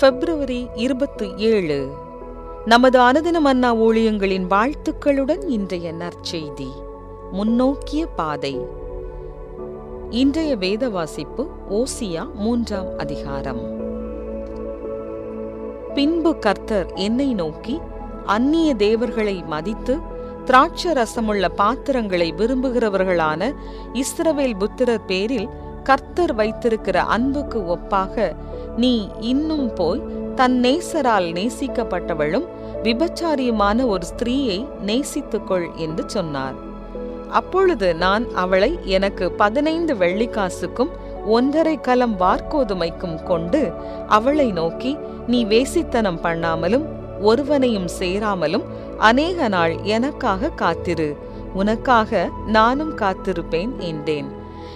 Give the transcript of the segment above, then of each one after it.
பிப்ரவரி இருபத்தி ஏழு. நமது அனுதின மன்னா ஊழியங்களின் வாழ்த்துக்களுடன் இன்றைய நற்செய்தி. முன்னோக்கிய பாதை. இன்றைய வேத வாசிப்பு ஓசியா மூன்றாம் அதிகாரம். பின்பு கர்த்தர் என்னை நோக்கி அந்நிய தேவர்களை மதித்து திராட்ச ரசமுள்ள பாத்திரங்களை விரும்புகிறவர்களான இஸ்ரவேல் புத்திரர் பேரில் கர்த்தர் வைத்திருக்கிற அன்புக்கு ஒப்பாக நீ இன்னும் போய் தன் நேசரால் நேசிக்கப்பட்டவளும் விபச்சாரியுமான ஒரு ஸ்திரீயை நேசித்துக்கொள் என்று சொன்னார். அப்பொழுது நான் அவளை எனக்கு பதினைந்து வெள்ளிக்காசுக்கும் ஒன்றரை கலம் வார்க்கோதுமைக்கும் கொண்டு அவளை நோக்கி நீ வேசித்தனம் பண்ணாமலும் ஒருவனையும் சேராமலும் அநேக நாள் எனக்காக காத்திரு. உனக்காக நானும் காத்திருப்பேன் என்றேன்.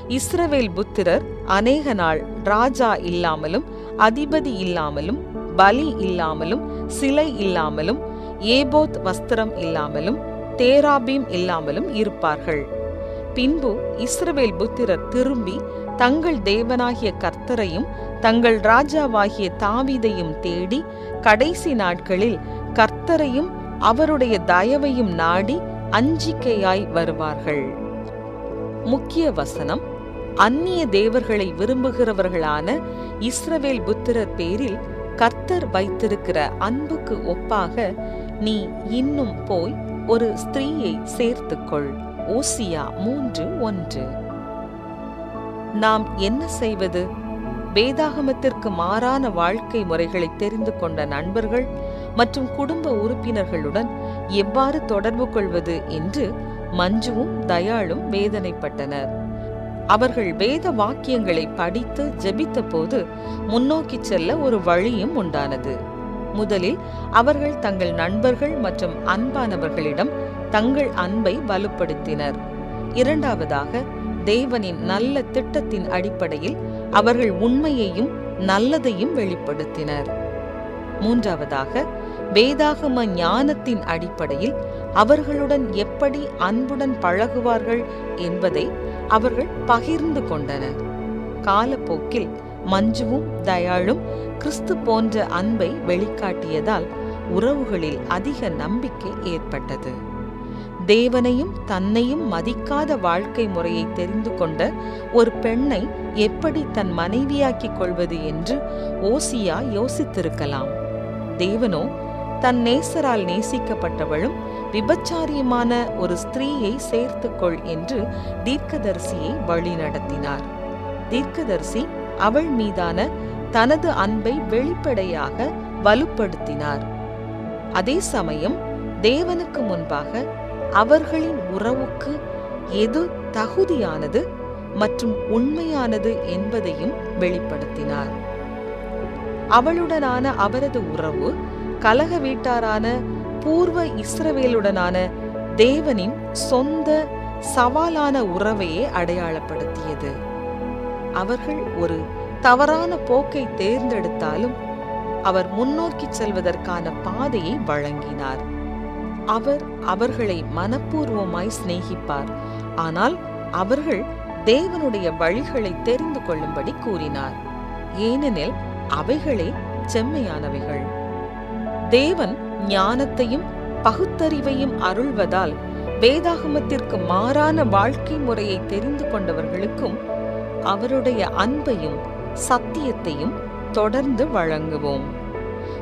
இஸ்ரவேல் புத்திரர் அநேக நாள் ராஜா இல்லாமலும் அதிபதி இல்லாமலும் பலி இல்லாமலும் சிலை இல்லாமலும் ஏபோத் வஸ்திரம் இல்லாமலும் தேராபீம் இல்லாமலும் இருப்பார்கள். பின்பு இஸ்ரவேல் புத்திரர் திரும்பி தங்கள் தேவனாகிய கர்த்தரையும் தங்கள் ராஜாவாகிய தாவீதையும் தேடி கடைசி நாட்களில் கர்த்தரையும் அவருடைய தயவையும் நாடி அஞ்சிக்கையாய் வருவார்கள். முக்கிய வசனம் அந்நிய தேவர்களை விரும்புகிறவர்களான இஸ்ரவேல் புத்திரர் பேரில் கர்த்தர் வைத்திருக்கிற அன்புக்கு ஒப்பாக நீ இன்னும் போய் ஒரு ஸ்திரீயை சேர்த்துக்கொள். ஓசியா மூன்று ஒன்று. நாம் என்ன செய்வது? வேதாகமத்திற்கு மாறான வாழ்க்கை முறைகளை தெரிந்து கொண்ட நண்பர்கள் மற்றும் குடும்ப உறுப்பினர்களுடன் எவ்வாறு தொடர்பு கொள்வது என்று மஞ்சுவும் தயாளும் வேதனைப்பட்டனர். அவர்கள் வேத வாக்கியங்களை படித்து ஜெபித்த போது முன்னோக்கி செல்ல ஒரு வழியும் உண்டானது. முதலில் அவர்கள் தங்கள் நண்பர்கள் மற்றும் அன்பானவர்களிடம் தங்கள் அன்பை வலுப்படுத்தினர். இரண்டாவதாக தேவனின் நல்ல திட்டத்தின் அடிப்படையில் அவர்கள் உண்மையையும் நல்லதையும் வெளிப்படுத்தினர். மூன்றாவதாக வேதாகம ஞானத்தின் அடிப்படையில் அவர்களுடன் எப்படி அன்புடன் பழகுவார்கள் என்பதை அவர்கள் பகிர்ந்து கொண்டனர். காலப்போக்கில் மஞ்சுவும் தயாளும் கிறிஸ்து போன்ற அன்பை வெளிக்காட்டியதால் உறவுகளில் அதிக நம்பிக்கை ஏற்பட்டது. தேவனையும் தன்னையும் மதிக்காத வாழ்க்கை முறையை தெரிந்து கொண்ட ஒரு பெண்ணை எப்படி தன் மனைவியாக்கிக் கொள்வது என்று ஓசியா யோசித்திருக்கலாம். தேவனோ தன் நேசரால் நேசிக்கப்பட்டவளும் விபச்சாரியுமான ஒரு ஸ்திரீயை சேர்த்துக்கொள் என்று தீர்க்கதரிசியை வழிநடத்தினார் தீர்க்கதரிசி அவள் மீதான தனது அன்பை வெளிப்படையாக வலுப்படுத்தினார். அதே சமயம் தேவனுக்கு முன்பாக அவர்களின் உறவுக்கு எது தகுதியானது மற்றும் உண்மையானது என்பதையும் வெளிப்படுத்தினார். அவளுடனான அவரது உறவு கலக வீட்டாரான பூர்வ இஸ்ரவேலுடனான தேவனின் சொந்த சவாலான உறவையே அடையாளப்படுத்தியது. அவர்கள் ஒரு தவறான போக்கை தேர்ந்தெடுத்தாலும் அவர் முன்னோக்கி செல்வதற்கான பாதையை வழங்கினார். அவர் அவர்களை மனப்பூர்வமாய் சிநேகிப்பார். ஆனால் அவர்கள் தேவனுடைய வழிகளை தெரிந்து கொள்ளும்படி கூறினார். ஏனெனில் அவைகளே செம்மையானவைகள். தேவன் ஞானத்தையும் பகுத்தறிவையும் அருள்வதால் வேதாகமத்திற்கு மாறான வாழ்க்கை முறையை தெரிந்து கொண்டவர்களுக்கும் அவருடைய அன்பையும் சத்தியத்தையும் தொடர்ந்து வழங்குவோம்.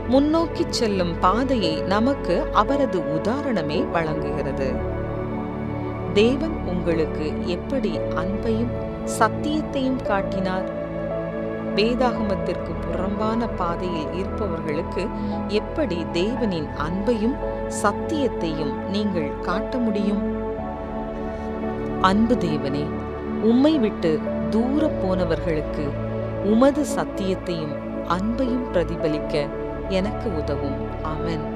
முன்னோக்கி செல்லும் பாதையை நமக்கு அவரது உதாரணமே வழங்குகிறது. தேவன் உங்களுக்கு எப்படி அன்பையும் சத்தியத்தையும் காட்டினார்? வேதாகமத்திற்கு புறம்பான பாதையில் இருப்பவர்களுக்கு எப்படி தேவனின் அன்பையும் சத்தியத்தையும் நீங்கள் காட்ட முடியும்? அன்பு தேவனே உம்மை விட்டு தூர போனவர்களுக்கு உமது சத்தியத்தையும் அன்பையும் பிரதிபலிக்க எனக்கு உதவும். அவன்